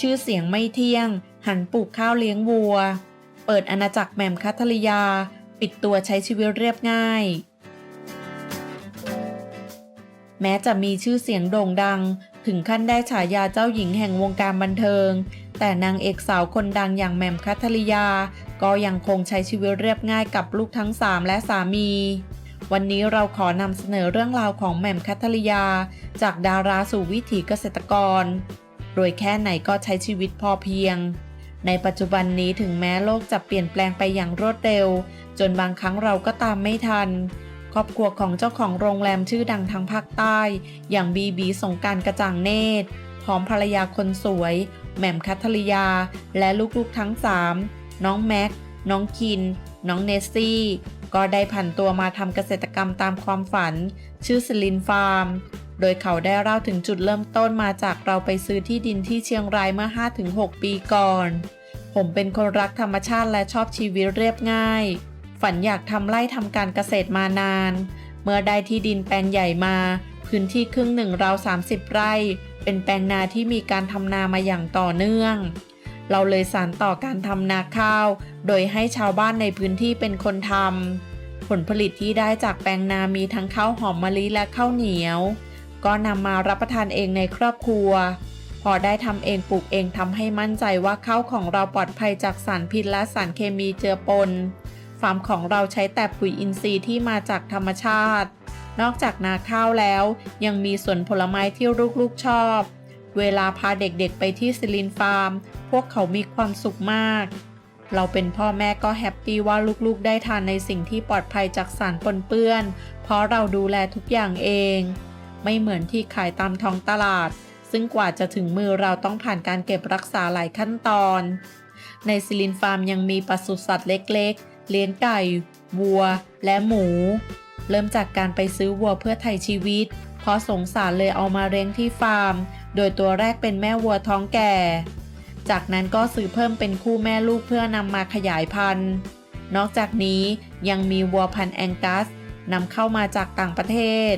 ชื่อเสียงไม่เที่ยง หันปลูกข้าวเลี้ยงวัว เปิดอาณาจักรแหม่มคัทริยา ปิดตัวใช้ชีวิตเรียบง่าย แม้จะมีชื่อเสียงโด่งดัง ถึงขั้นได้ฉายาเจ้าหญิงแห่งวงการบันเทิง แต่นางเอกสาวคนดังอย่างแหม่มคัทริยา ก็ยังคงใช้ชีวิตเรียบง่ายกับลูกทั้งสามและสามี วันนี้เราขอนำเสนอเรื่องราวของแหม่มคัทริยา จากดาราสู่วิถีเกษตรกรโดยแค่ไหนก็ใช้ชีวิตพอเพียง ในปัจจุบันนี้ถึงแม้โลกจะเปลี่ยนแปลงไปอย่างรวดเร็ว จนบางครั้งเราก็ตามไม่ทัน ครอบครัวของเจ้าของโรงแรมชื่อดังทางภาคใต้ อย่างบีบีสงการกระจ่างเนตรพร้อมภรรยาคนสวย แหม่มคัทริยา และลูกๆทั้ง 3 น้องแม็ก น้องคิน น้องเนสซี่ ก็ได้ผันตัวมาทำเกษตรกรรมตามความฝัน ชื่อสลินฟาร์ม โดยเขาได้เล่าถึงจุดเริ่มต้นมาจากเราไปซื้อที่ดินที่เชียงรายเมื่อ 5-6 ปีก่อน ผมเป็นคนรักธรรมชาติและชอบชีวิตเรียบง่าย ฝันอยากทำไร่ทำการเกษตรมานาน เมื่อได้ที่ดินแปลงใหญ่มา พื้นที่ครึ่งหนึ่งราว 30 ไร่ เป็นแปลงนาที่มีการทำนามาอย่างต่อเนื่อง เราเลยสานต่อการทำนาข้าว โดยให้ชาวบ้านในพื้นที่เป็นคนทำผลผลิตที่ได้จากแปลงนามีทั้งข้าวหอมมะลิและข้าวเหนียว ก็นำมารับประทานเองในครอบครัว พอได้ทำเองปลูกเองทำให้มั่นใจว่าข้าวของเราปลอดภัยจากสารพิษและสารเคมีเจือปน ฟาร์มของเราใช้แต่ปุ๋ยอินทรีย์ที่มาจากธรรมชาติ นอกจากนาข้าวแล้ว ยังมีสวนผลไม้ที่ลูกๆชอบ เวลาพาเด็กๆไปที่ซิลินฟาร์ม พวกเขามีความสุขมาก เราเป็นพ่อแม่ก็แฮปปี้ว่าลูกๆได้ทานในสิ่งที่ปลอดภัยจากสารปนเปื้อน เพราะเราดูแลทุกอย่างเอง ไม่เหมือนที่ขายตามท้องตลาด ซึ่งกว่าจะถึงมือเราต้องผ่านการเก็บรักษาหลายขั้นตอน ในซิลินฟาร์มยังมีปศุสัตว์เล็กๆ เลี้ยงไก่ วัว และหมู เริ่มจากการไปซื้อวัวเพื่อไถ่ชีวิต เพราะสงสารเลยเอามาเลี้ยงที่ฟาร์ม โดยตัวแรกเป็นแม่วัวท้องแก่ จากนั้นก็ซื้อเพิ่มเป็นคู่แม่ลูกเพื่อนำมาขยายพันธุ์ นอกจากนี้ยังมีวัวพันธุ์แองกัสนำเข้ามาจากต่างประเทศ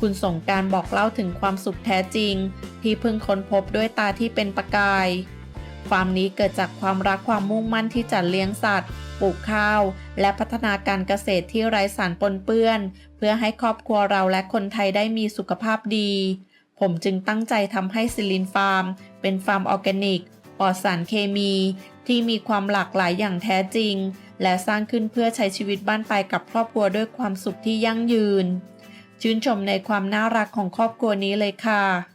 คุณสงการบอกเล่าถึงความสุขแท้จริง ที่เพิ่งค้นพบด้วยตาที่เป็นประกายฟามนี้เกิดจากความรักความมุ่งมั่นที่จะเลี้ยงสัตว์ ปลูกข้าว และพัฒนาการเกษตรที่ไร้สารปนเปื้อน เพื่อให้ครอบครัวเราและคนไทยได้มีสุขภาพดี ผมจึงตั้งใจทำให้ซิลินฟาร์ม เป็นฟาร์มออร์แกนิกปลอดสารเคมี ที่มีความหลากหลายอย่างแท้จริง และสร้างขึ้นเพื่อใช้ชีวิตบ้านปลายกับครอบครัวด้วยความสุขที่ยั่งยืน ชื่นชมในความน่ารักของครอบครัวนี้เลยค่ะ